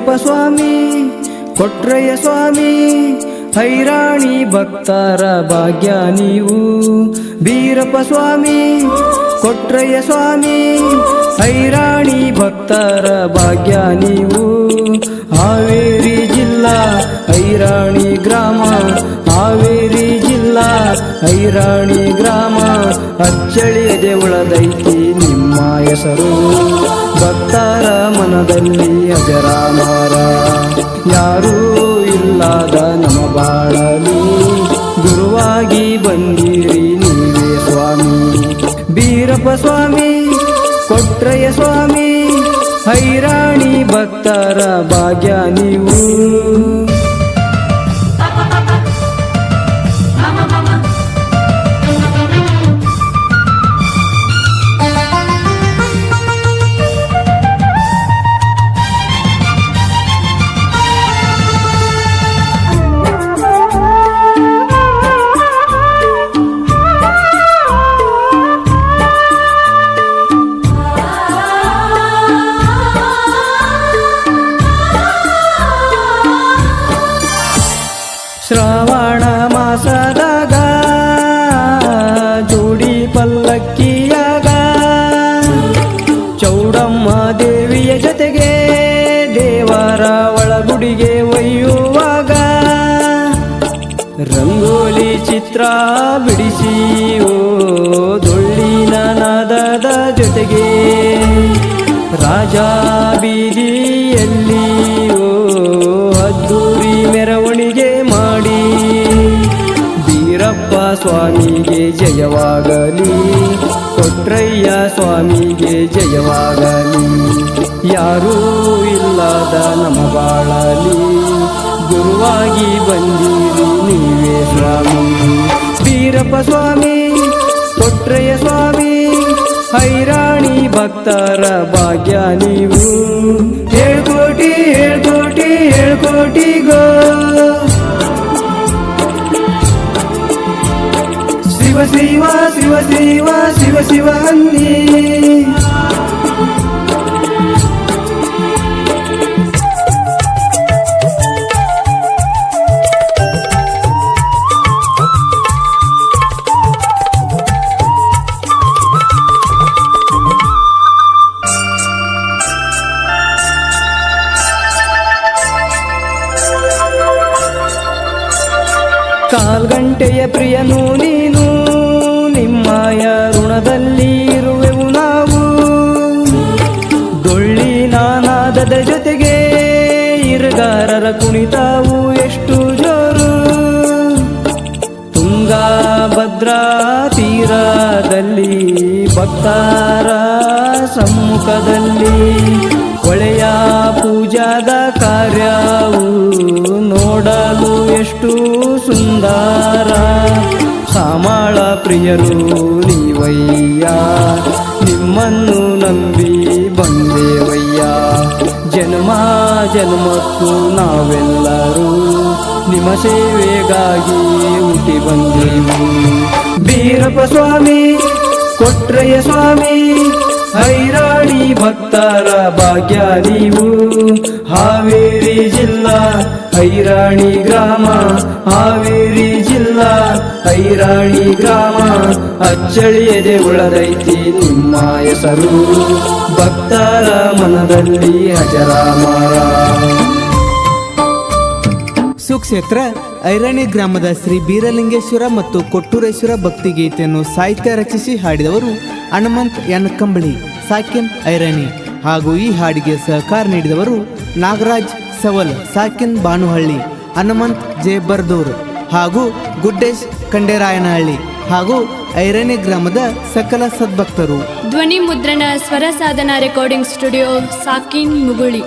ಬೀರಪ್ಪ ಸ್ವಾಮಿ, ಕೊಟ್ರಯ್ಯ ಸ್ವಾಮಿ, ಹೈರಾಣಿ ಭಕ್ತರ ಭಾಗ್ಯ ನೀವು. ಬೀರಪ್ಪ ಸ್ವಾಮಿ, ಕೊಟ್ರಯ್ಯ ಸ್ವಾಮಿ, ಹೈರಾಣಿ ಭಕ್ತರ ಭಾಗ್ಯ ನೀವು. ಹಾವೇರಿ ಜಿಲ್ಲಾ, ಹೈರಾಣಿ ಗ್ರಾಮ, ಹಾವೇರಿ ಜಿಲ್ಲಾ, ಹೈರಾಣಿ ಗ್ರಾಮ ಅಚ್ಚಳಿಯ ದೇವಳದೈತಿ ನಿಮ್ಮ ಹೆಸರು. ಭಕ್ತರ ಮನದಲ್ಲಿ ಅಜರಾಮರ. ಯಾರೂ ಇಲ್ಲದ ನಮ ಬಾಳಲಿ. ಗುರುವಾಗಿ ಬಂದಿರಿ ನೀವೇ ಸ್ವಾಮಿ. ಬೀರಪ್ಪ ಸ್ವಾಮಿ, ಕೊಟ್ರಯ್ಯ ಸ್ವಾಮಿ, ಹೈರಾಣಿ ಭಕ್ತರ ಭಾಗ್ಯ ನೀವು. ಪಲ್ಲಕ್ಕಿಯಾಗ ಚೌಡಮ್ಮ ದೇವಿಯ ಜೊತೆಗೆ ದೇವರ ಒಳಗುಡಿಗೆ ಒಯ್ಯುವಾಗ. ರಂಗೋಲಿ ಚಿತ್ರ ಬಿಡಿಸಿ, ಓ ದೊಳ್ಳಿನ ಜೊತೆಗೆ. ರಾಜ ಬೀದಿಯಲ್ಲಿ ಸ್ವಾಮಿಗೆ ಜಯವಾಗಲಿ. ಕೊಟ್ರಯ್ಯ ಸ್ವಾಮಿಗೆ ಜಯವಾಗಲಿ. ಯಾರೂ ಇಲ್ಲದ ನಮ್ಮ ಬಾಳಲಿ. ಗುರುವಾಗಿ ಬಂದಿರಿ ನೀವೇ ಸ್ವಾಮಿ. ವೀರಪ್ಪ ಸ್ವಾಮಿ, ಕೊಟ್ರಯ್ಯ ಸ್ವಾಮಿ, ಹೈರಾಣಿ ಭಕ್ತರ ಭಾಗ್ಯ ನೀವು. ಹೇಳ್ಕೋಟಿ ಹೇಳ್ಕೋಟಿ ಹೇಳ್ಕೋಟಿ ಗೋ. ಶಿವ ಶಿವ ಶಿವ ಶಿವ ಶಿವ ಶಿವ ಅನ್ನಿ ಕಾಲ್ಗಂಟೆಯ ಪ್ರಿಯನು ನೀನು ಭಕ್ತರ ಸಮ್ಮುಖದಲ್ಲಿ ಒಳೆಯ ಪೂಜಾದ ಕಾರ್ಯವು ನೋಡಲು ಎಷ್ಟು ಸುಂದರ. ಸಾಮಾಳ ಪ್ರಿಯರು ನೀವಯ್ಯ, ನಿಮ್ಮನ್ನು ನಂಬಿ ಬಂದೇವಯ್ಯ. ಜನ್ಮ, ಜನ್ಮಕ್ಕೂ ನಾವೆಲ್ಲರೂ ನಿಮ್ಮ ಸೇವೆಗಾಗಿ ಹುಟ್ಟಿ ಬಂದೆವು. ಬೀರಪ್ಪ ಸ್ವಾಮಿ ಕೊಟ್ರಯ್ಯ ಸ್ವಾಮಿ, ಹೈರಾಣಿ ಭಕ್ತರ ಭಾಗ್ಯ ನೀವು. ಹಾವೇರಿ ಜಿಲ್ಲಾ, ಹೈರಾಣಿ ಗ್ರಾಮ. ಹಾವೇರಿ ಜಿಲ್ಲಾ, ಹೈರಾಣಿ ಗ್ರಾಮ. ಅಚ್ಚಳಿಯದೆ ಉಳದೈತಿ ನಿಮ್ಮ ಹೆಸರು. ಭಕ್ತರ ಮನದಲ್ಲಿ ಹಜರಾಮಾರ. ಸುಕ್ಷೇತ್ರ ಐರಣಿ ಗ್ರಾಮದ ಶ್ರೀ ಬೀರಲಿಂಗೇಶ್ವರ ಮತ್ತು ಕೊಟ್ಟೂರೇಶ್ವರ ಭಕ್ತಿಗೀತೆಯನ್ನು ಸಾಹಿತ್ಯ ರಚಿಸಿ ಹಾಡಿದವರು ಹನುಮಂತ್ ಎನ್. ಕಂಬಳಿ, ಸಾಕಿನ್ ಐರಣಿ ಹಾಗೂ ಈ ಹಾಡಿಗೆ ಸಹಕಾರ ನೀಡಿದವರು ನಾಗರಾಜ್ ಸವಲ್, ಸಾಕಿನ್ ಬಾನುಹಳ್ಳಿ, ಹನುಮಂತ್ ಜೆ. ಬರ್ದೂರ್ ಹಾಗೂ ಗುಡ್ಡೇಶ್ ಕಂಡೇರಾಯನಹಳ್ಳಿ ಹಾಗೂ ಐರಣಿ ಗ್ರಾಮದ ಸಕಲ ಸದ್ಭಕ್ತರು. ಧ್ವನಿ ಮುದ್ರಣ ಸ್ವರ ಸಾಧನ ರೆಕಾರ್ಡಿಂಗ್ ಸ್ಟುಡಿಯೋ, ಸಾಕಿನ್ ಮುಗುಳಿ.